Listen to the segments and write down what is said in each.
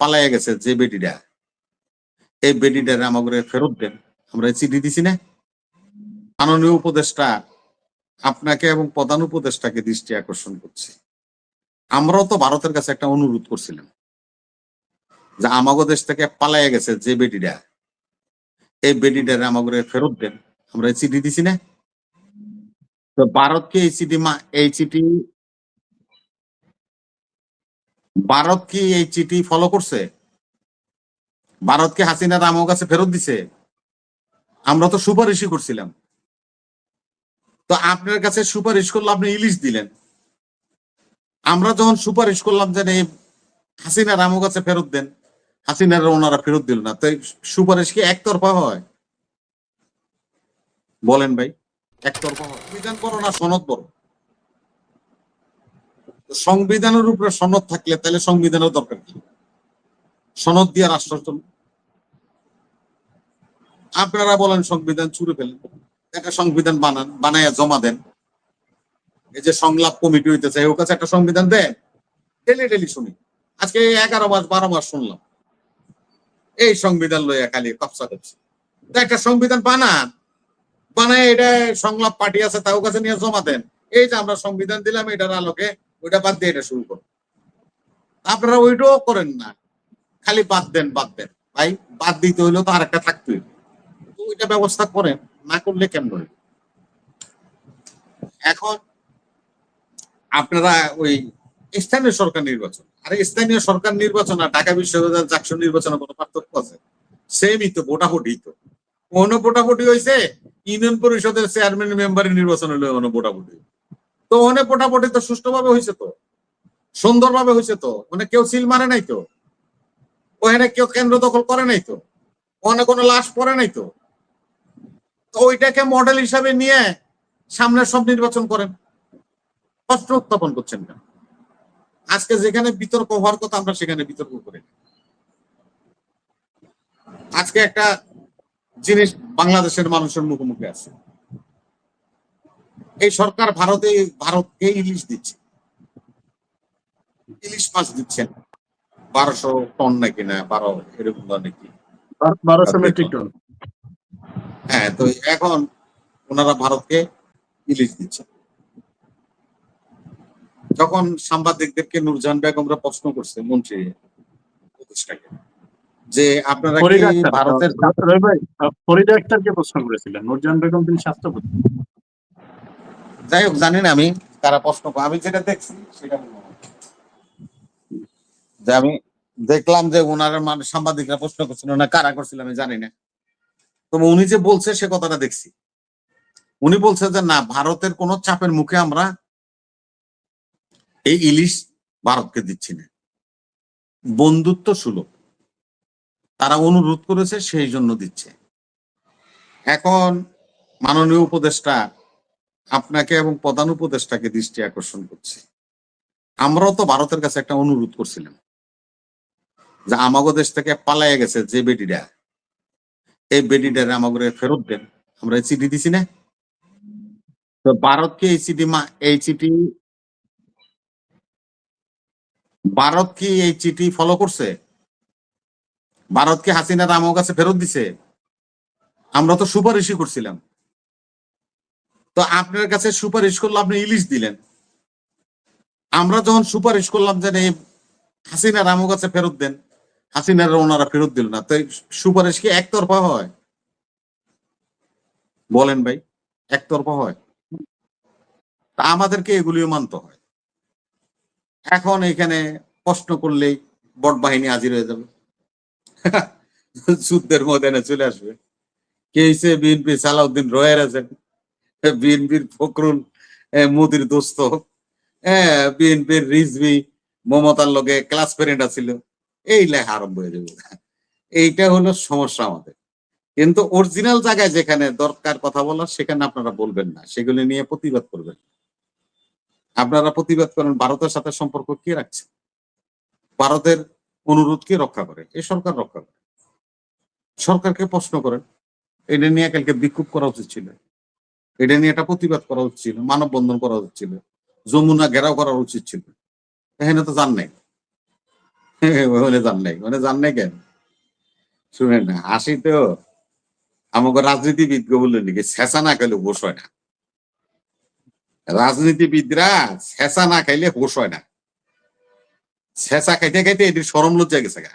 পালাইয়া গেছে যে বেটিটা। এই বেটিটারে আমাকে ফেরত দেন। আমরা চিঠি দিছি না? মাননীয় উপদেষ্টা আপনাকে এবং প্রধান উপদেষ্টাকে দৃষ্টি আকর্ষণ করছি। আমরাও তো ভারতের কাছে একটা অনুরোধ করছিলাম যে আমাগো দেশ থেকে পালাইয়া গেছে যে বেটিটা। এই বেটিটারে আমাকে ফেরত দেন। আমরা চিঠি দিছি না? তো ভারতকে এই চিঠি মা এই চিঠি ভারত কি এই চিঠি ফলো করছে? ভারত কি হাসিনার আমার কাছে ফেরত দিছে? আমরা তো সুপারিশই করছিলাম। তো আপনার কাছে সুপারিশ করলে আপনি ইলিশ দিলেন। আমরা যখন সুপারিশ করলাম যে এই হাসিনার আমার কাছে ফেরত দেন, হাসিনার ওনারা ফেরত দিল না। তো এই সুপারিশ কি একতরফা হয়? বলেন ভাই, একতরফা হয়। সংবিধান বড় না সনদ বড় সংবিধানের উপরে সনদ থাকলে তাহলে সংবিধানের দরকার কি? সনদ দিয়ে রাষ্ট্র চলবে আপনারা বলেন সংবিধান চুরে ফেলেন। একটা সংবিধান বানান, বানাইয়া জমা দেন। এই যে সংলাপ কমিটি হইতেছে, ওর কাছে একটা সংবিধান দেন। ডেলি ডেলি শুনি। আজকে এগারো মাস, বারো মাস শুনলাম। এই সংবিধান লইয়া খালি কপসা করছে। একটা সংবিধান বানান। বানায় এটা সংলাপ পার্টি আছে তাও কাছে নিয়ে জমা দেন। এই যে আমরা সংবিধান দিলাম, এটার আলোকে ওইটা বাদ দিয়ে এটা শুরু করুন আপনারা ওইটাও করেন না। খালি বাদ দেন বাদ দেন। ভাই, বাদ দিতে হইলেও তো আরেকটা থাকতে হইবে। তো ওইটা ব্যবস্থা করেন, না করলে কেমন হইবে? এখন আপনারা ওই স্থানীয় সরকার নির্বাচন, আরে স্থানীয় সরকার নির্বাচন আর ঢাকা বিশ্ববিদ্যালয় জাকসু নির্বাচনে কোনো পার্থক্য আছে? সেমই তো, ভোটাভুটি তো। কোনো ভোটাভুটি হয়েছে ইউনিয়ন পরিষদের চেয়ারম্যান মেম্বারের নির্বাচন হলে কোনো ভোটাভুটি তো অনেক ভোটাভুটি তো সুষ্ঠুভাবে হয়েছে তো। সুন্দরভাবে হয়েছে তো। মানে কেউ সিল মারে নাই তো। ওখানে কেউ কেন্দ্র দখল করে নাই তো। ওখানে কোনো লাশ পড়ে নাই তো। তো ওইটাকে মডেল হিসাবে নিয়ে সামনে সব নির্বাচন করেন। প্রশ্ন উত্থাপন করছেন না আজকে যেখানে বিতর্ক হওয়ার কথা আমরা সেখানে বিতর্ক করি আজকে একটা জিনিস বাংলাদেশের মানুষের মুখোমুখি আছে। এই সরকার ভারতে ভারতকে ইলিশ দিচ্ছে। ইলিশ মাছ দিচ্ছেন বারোশো টন নাকি না বারো এরকম নাকি। বারোশো মেট্রিক টন হ্যাঁ তো এখন ওনারা ভারতকে ইলিশ দিচ্ছে। যখন সাংবাদিকদেরকে নুরজাহান বেগমরা প্রশ্ন করছে মন্ত্রী উপদেষ্টাকে যে আপনারা ভারতের ফরিদা আক্তারকে প্রশ্ন করেছিলেন। নুরজাহান বেগম তিনি স্বাস্থ্যপতি। যাই হোক, জানি না আমি তারা প্রশ্ন করে- আমি যেটা দেখছি, সেটা যে আমি দেখলাম যে ওনার মানে সাংবাদিকরা প্রশ্ন করছিল না, কারা করছিল আমি জানি না। তবে উনি যে বলছে, সে কথাটা দেখছি। উনি বলছে যে, না, ভারতের কোন চাপের মুখে আমরা এই ইলিশ ভারতকে দিচ্ছি না। বন্ধুত্ব সুলভ। তারা অনুরোধ করেছে, সেই জন্য দিচ্ছে। এখন মাননীয় উপদেষ্টা আপনাকে এবং প্রধান উপদেষ্টাকে দৃষ্টি আকর্ষণ করছি। আমরাও তো ভারতের কাছে একটা অনুরোধ করছিলাম যে আমাগো দেশ থেকে পালাইয়া গেছে যে বেটিটা এই বেটিটারে আমাকে ফেরত দেন। আমরা এই চিঠি দিছি না? তো ভারতকে এই চিঠি এই চিঠি ভারত কি এই চিঠি ফলো করছে? ভারতকে হাসিনা আমার কাছে ফেরত দিছে? আমরা তো সুপারিশই করছিলাম। তো আপনার কাছে সুপারিশ করলে আপনি ইলিশ দিলেন। আমরা যখন সুপারিশ করলাম যে এই হাসিনার আমার কাছে ফেরত দেন। হাসিনার ওনারা ফেরত দিল না। তো সুপারিশ কি একতরফা হয়? বলেন ভাই, একতরফা হয়। তা আমাদেরকে এগুলিও মানতে হয়। এখন এখানে প্রশ্ন করলেই বট বাহিনী হাজির হয়ে যাবে। যুদ্ধের ময়দানে চলে আসবে। কে হিসেবে বিএনপি সালাউদ্দিন রয়ের আছেন বিএনপির ফখরুল মোদির দোস্ত। হ্যাঁ বিএনপির রিজভি, মমতার লগে ক্লাস ফ্রেন্ড আছিল এই লেখা আরম্ভ হয়ে যাবে। এইটা হলো সমস্যা আমাদের। কিন্তু অরিজিনাল জায়গায় যেখানে দরকার কথা বলার, সেখানে আপনারা বলবেন না। সেগুলি নিয়ে প্রতিবাদ করবেন আপনারা প্রতিবাদ করেন, ভারতের সাথে সম্পর্ক কে রাখছে? ভারতের অনুরোধ কে রক্ষা করে? এই সরকার রক্ষা করে। সরকারকে প্রশ্ন করেন। এটা নিয়ে কালকে বিক্ষোভ করা উচিত ছিল। এটা নিয়ে একটা প্রতিবাদ করা উচিত ছিল, মানববন্ধন করা উচিত ছিল, যমুনা ঘেরাও করা উচিত ছিল। এখানে তো জান নাই। যান নাই। ওখানে নাই কেন? শুনেন না হাসি তো। আমাকে বললেন নাকি ছেঁচা না হোস হয় না। রাজনীতিবিদরা ছেঁচা না খাইলে হোস হয় না। ছেঁচা খাইতে খাইতে এটি সরম লজ্জা গেছে গা।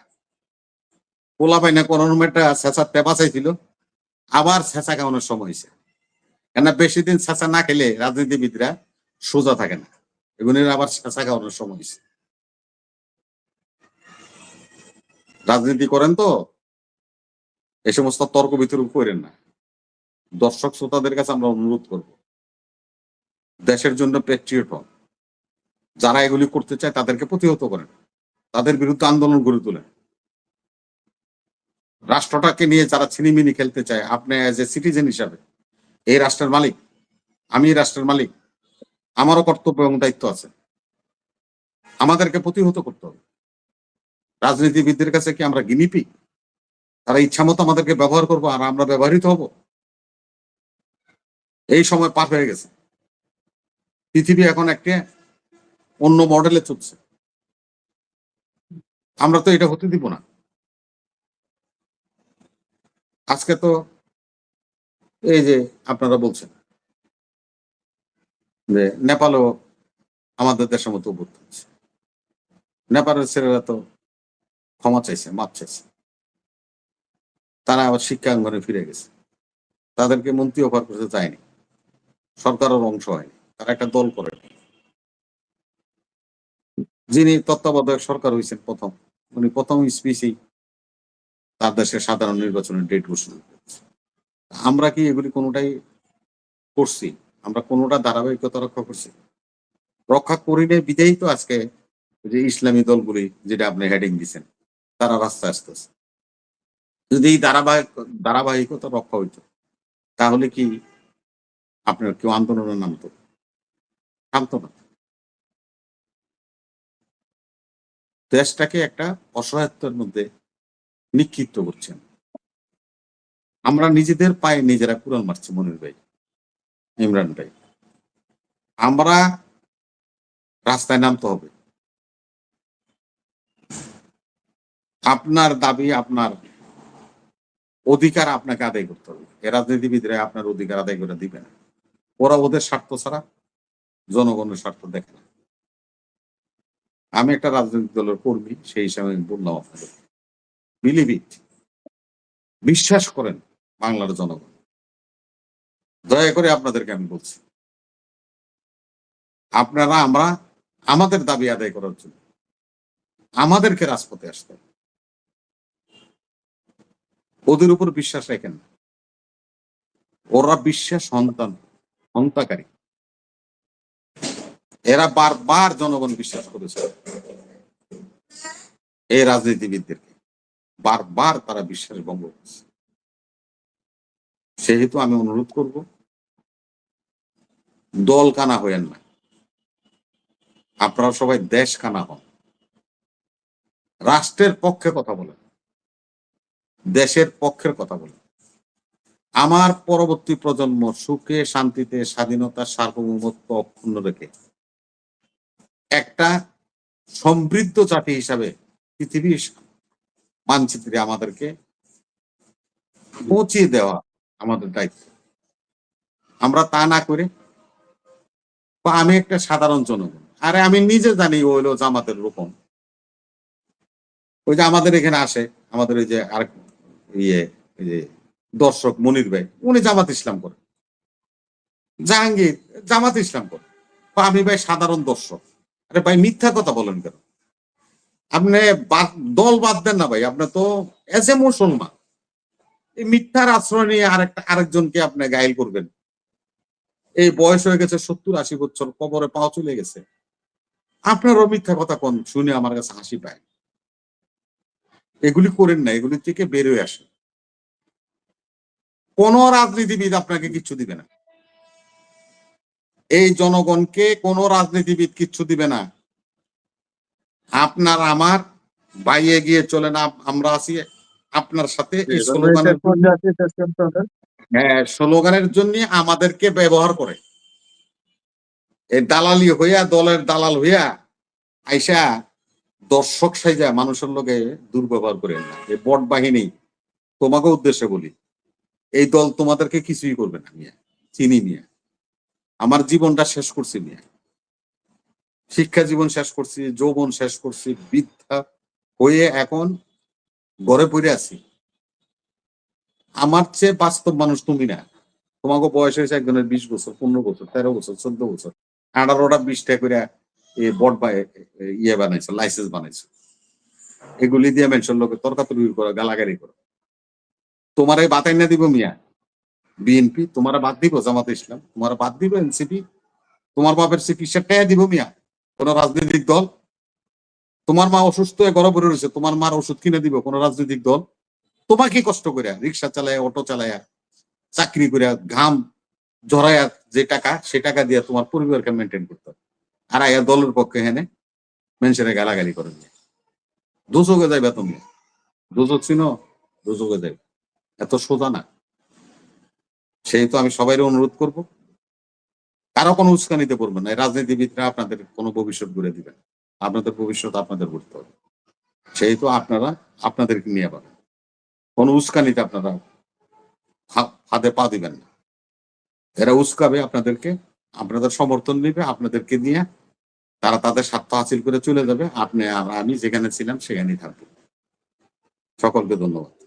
পোলা পাই না কোনো একটা ছেঁচা টেপা চাইছিল, আবার ছেঁচা খাওয়ানোর সময় হয়েছে। কেন বেশি দিন ছেঁচা না খেলে রাজনীতিবিদরা সোজা থাকে না। এগুলির আবার ছেঁচা খাওয়ানোর সময় হয়েছে। রাজনীতি করেন তো, এ সমস্ত তর্ক বিতর্ক করেন না। দর্শক শ্রোতাদের কাছে আমরা অনুরোধ করব, দেশের জন্য প্যাট্রিয়ট হন। যারা এগুলি করতে চায় তাদেরকে প্রতিহত করেন, তাদের বিরুদ্ধে আন্দোলন গড়ে তোলেন। রাষ্ট্রটাকে নিয়ে যারা ছিনিমিনি খেলতে চায়, আপনি অ্যাজ এ সিটিজেন হিসাবে এই রাষ্ট্রের মালিক, আমি এই রাষ্ট্রের মালিক। আমারও কর্তব্য এবং দায়িত্ব আছে। আমাদেরকে প্রতিহত করতে হবে। রাজনীতিবিদদের কাছে কি আমরা গিনিপি তারা ইচ্ছা মতো আমাদেরকে ব্যবহার করব আর আমরা ব্যবহৃত হব? এই সময় পার হয়ে গেছে। পৃথিবী এখন একটা অন্য মডেলে চলছে। আমরা তো এটা হতে দিব না। আজকে তো এই যে আপনারা বলছেন যে নেপালও আমাদের দেশের মতো উদ্বুদ্ধ হচ্ছে নেপালের ছেলেরা তো ক্ষমা চাইছে মাপ চাইছে। তারা আবার শিক্ষাঙ্গনে ফিরে গেছে। তাদেরকে মন্ত্রী অফার করতে যায়নি। সরকারের অংশ হয়নি। তারা একটা দল করে যিনি তত্ত্বাবধায়ক সরকার হয়েছেন প্রথম, উনি প্রথম স্পিচেই তার দেশের সাধারণ নির্বাচনের ডেট ঘোষণা করেছে আমরা কি এগুলি কোনোটাই করছি? আমরা কোনোটা ধারাবাহিকতা রক্ষা করছি? রক্ষা করি বিধেই তো আজকে যে ইসলামী দলগুলি যেটা আপনি হেডিং দিচ্ছেন তারা রাস্তায় আসতেছে। যদি এই ধারাবাহিক, ধারাবাহিকতা রক্ষা হইত, তাহলে কি আপনার কেউ আন্দোলনে নামতো নামতো না। দেশটাকে একটা অসহায়ত্বের মধ্যে নিক্ষিপ্ত করছেন। আমরা নিজেদের পায়ে নিজেরা কুড়াল মারছি মনির ভাই, ইমরান ভাই। আমরা রাস্তায় নামতে হবে। আপনার দাবি, আপনার অধিকার আপনাকে আদায় করতে হবে। এ রাজনীতিবিদরা আপনার অধিকার আদায় করে দিবে না। ওরা ওদের স্বার্থ ছাড়া জনগণের স্বার্থ দেখে না। আমি একটা রাজনৈতিক দলের কর্মী, সেই হিসাবে বললাম আপনাদের। বিলিভ ইট বিশ্বাস করেন বাংলার জনগণ। দয়া করে আপনাদেরকে আমি বলছি, আপনারা, আমরা আমাদের দাবি আদায় করার জন্য আমাদেরকে রাজপথে আসতে ওদের উপর বিশ্বাস রাখেন না। ওরা বিশ্বাস সন্তান হন্তাকারী এরা বারবার জনগণ বিশ্বাস করেছে। এই রাজনীতিবিদদেরকে বারবার তারা বিশ্বাস ভঙ্গ করেছে। সেহেতু আমি অনুরোধ করব, দল কানা হইয়েন না। আপনারা সবাই দেশ কানা হন। রাষ্ট্রের পক্ষে কথা বলেন, দেশের পক্ষের কথা বলেন। আমার পরবর্তী প্রজন্ম সুখে, শান্তিতে স্বাধীনতা সার্বভৌমত্ব অক্ষুণ্ণ রেখে একটা সমৃদ্ধ জাতি হিসাবে পৃথিবীর মানচিত্রে আমাদেরকে পৌঁছিয়ে দেওয়া আমাদের দায়িত্ব। আমরা তা না করে, বা আমি একটা সাধারণ জনগণ। আরে আমি নিজে জানি ও হলো জামাতের রূপম ওই যে আমাদের এখানে আসে, আমাদের ওই যে আরেক ইয়ে যে দর্শক মনির ভাই, উনি জামাত ইসলাম করে। জাহাঙ্গীর, জামাত ইসলাম করে। বা আমি ভাই সাধারণ দর্শক। আরে ভাই মিথ্যা কথা বলেন কেন? আপনি দল বাদ দেন না ভাই, আপনি তো এজ এ মুসলমান। মিথ্যার আশ্রয় নিয়ে আরেকটা, আরেকজনকে আপনি গাইল করবেন। এই বয়স হয়ে গেছে সত্তর আশি বছর, কবরে পাও চলে গেছে। আপনারও মিথ্যা কথা কোন, শুনে আমার কাছে হাসি পায়। এগুলি করেন না, এগুলি থেকে বেরোয় আসেন। কোন রাজনীতিবিদ আপনাকে কিচ্ছু দিবে না। এই জনগণকে কোন রাজনীতিবিদ কিচ্ছু দিবে না। আপনার আমার বাইরে গিয়ে চলে না আমরা আছি আপনার সাথে এই স্লোগানের হ্যাঁ স্লোগানের জন্য আমাদেরকে ব্যবহার করে। এই দালালি হইয়া দলের দালাল হইয়া আইসা দর্শক সাইজা মানুষের লোকে দুর্ব্যবহার করেন না। এই বট বাহিনী তোমাকে উদ্দেশ্যে বলি এই দল তোমাদেরকে কিছুই করবে না মিয়া চিনি মিয়া। আমার জীবনটা শেষ করছি মিয়া। শিক্ষা জীবন শেষ করছি যৌবন শেষ করছি বৃদ্ধা হয়ে এখন ঘরে পড়ে আছি। আমার চেয়ে বাস্তব মানুষ তুমি না। তোমাকে বয়স হয়েছে একজনের বিশ বছর, পনেরো বছর, তেরো বছর, চোদ্দ বছর। আঠারোটা বিশটা করে এ বট বা ইয়ে বানাইছো লাইসেন্স বানাইছো। এগুলি দিয়ে মানুষের লোকে তর্কাতর্কি করো, গালাগালি করো। তোমার এই বাতাই না দিব মিয়া। বিএনপি, তোমার বাদ দিব জামাত ইসলাম, তোমার বাদ দিব এনসিপি, তোমার বাপের চিকিৎসা টাকা দিব মিয়া। কোন রাজনৈতিক দল তোমার মা অসুস্থ হয়ে ঘরে পড়ে রয়েছে, তোমার মার ওষুধ কিনে দিব কোন রাজনৈতিক দল? তোমাকে কষ্ট করে, রিক্সা চালায়, অটো চালায়, চাকরি করে, ঘাম জড়ায়া যে টাকা, সে টাকা দিয়ে তোমার পরিবারকে মেনটেন করতে হবে। আর আয়া দলের পক্ষে হেনে মানুষের গালাগালি করেন দুচোকে যাইবা তুমি? দুচোক চিনো? দুচোকে যাইবা। এত সোজা না। সেই তো আমি সবাই অনুরোধ করব। কারও কোনো উস্কানিতে পড়বে না। রাজনীতিবিদরা আপনাদের কোনো ভবিষ্যৎ গড়ে দিবেন আপনাদের ভবিষ্যৎ আপনাদের গড়তে হবে। সেহেতু আপনারা আপনাদেরকে নিয়ে পাবেন কোনো উস্কানিতে আপনারা হাতে পা দিবেন না। এরা উস্কাবে আপনাদেরকে, আপনাদের সমর্থন নেবে, আপনাদেরকে নিয়ে তারা তাদের স্বার্থ হাসিল করে চলে যাবে। আপনি আর আমি যেখানে ছিলাম সেখানেই থাকব। সকলকে ধন্যবাদ।